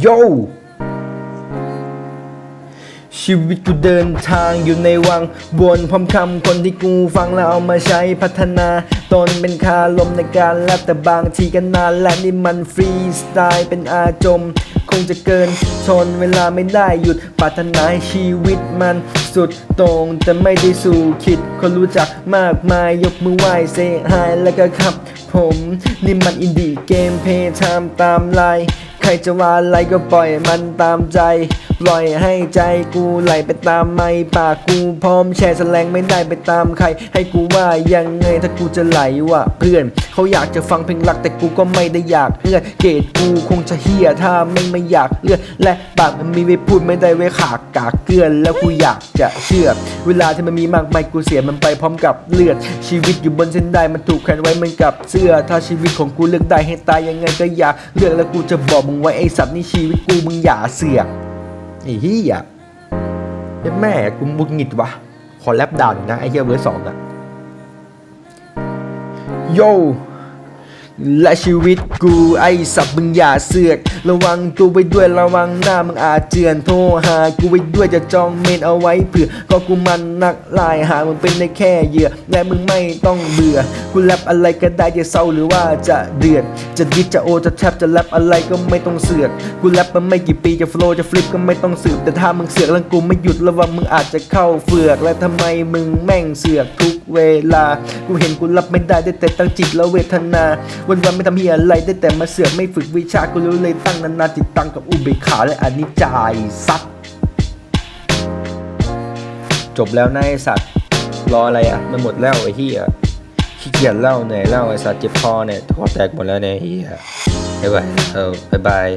โยชีวิตกูเดินทางอยู่ในวังวนพร้อมคำคนที่กูฟังแล้วเอามาใช้พัฒนา ตนเป็นคาลมในการแลบแต่บางทีก็นานและนี่มันฟรีสไตล์เป็นอาจม คงจะเกินชนเวลาไม่ได้หยุดปรารถนาชีวิตมันสุดต่งแต่ไม่ได้สู่คิด คนรู้จักมากมายยกมือไหว้เซฮายแล้วก็ครับผม นี่มันอินดี้เกมเพย์ไทม์ตามไลน์ ครจะว่าอะไรก็ปล่อยมันตามใจ ปล่อยให้ใจกูไหลไปตามไม่ปากกูพร้อมแชร์แสลงไม่ได้ไปตามใคร ให้กูว่ายังไงถ้ากูจะไหลว่ะเพื่อน เขาอยากจะฟังเพลงรักแต่กูก็ไม่ได้อยากเลือดเกรดกูคงจะเฮียถ้าไม่ไม่อยากเลือดและปากมันมีไว้พูดไม่ได้ไว้ขากกากเกลือนแล้วกูอยากจะเชื่อ เวลาที่มันมีมากมายกูเสียมันไปพร้อมกับเลือด ชีวิตอยู่บนเส้นได้มันถูกแขวนไว้เหมือนกับเสื้อ ถ้าชีวิตของกูเลือกได้ให้ตายยังไงก็อยากเลือกแล้วกูจะบอกมึงไว้ไอ้สัตว์นี่ชีวิตกูมึงอย่าเสียกไอ้เหี้ยเหี้แม่กูมุดหงิดวะขอแลปดาวหน่อยนะไอ้เหี้ยเวอร์สสองอะโย และชีวิตกูไอสับมึงอย่าเสือก ระวังตัวไว้ด้วยระวังหน้ามึงอาจเจือนโทรหากูไว้ด้วยจะจองเมนเอาไว้เผื่อก็กูมันนักลายหามึงเป็นได้แค่เหยื่อและมึงไม่ต้องเบื่อ กูแรปอะไรก็ได้จะเศร้าหรือว่าจะเดือด จะดิจะโอจะแทบจะแรปอะไรก็ไม่ต้องเสือก กูแรปมาไม่กี่ปีจะโฟล์จะฟลิปก็ไม่ต้องสืบแต่ถ้ามึงเสือกแล้วกูไม่หยุดระวังมึงอาจจะเข้าเฟือก และทำไมมึงแม่งเสือกทุก เวลา กูเห็นกูรับไม่ได้ได้แต่ตั้งจิตแล้วเวทนา วันวันๆไม่ทำเฮียอะไรได้แต่มาเสือกไม่ฝึกวิชากูรู้เลยตั้งนานๆจิตตังกับอุเบกขาและอนิจจายซัดจบแล้วนะไอสัตว์รออะไรอะ มันหมดแล้วไอ้เฮียขี้เกียจเล่าเหนื่อยเล่าไอ้สัตว์เจ็บคอเนี่ยคอแตกหมดแล้วเนี่ยเฮียบ๊ายบายเออบ๊ายบาย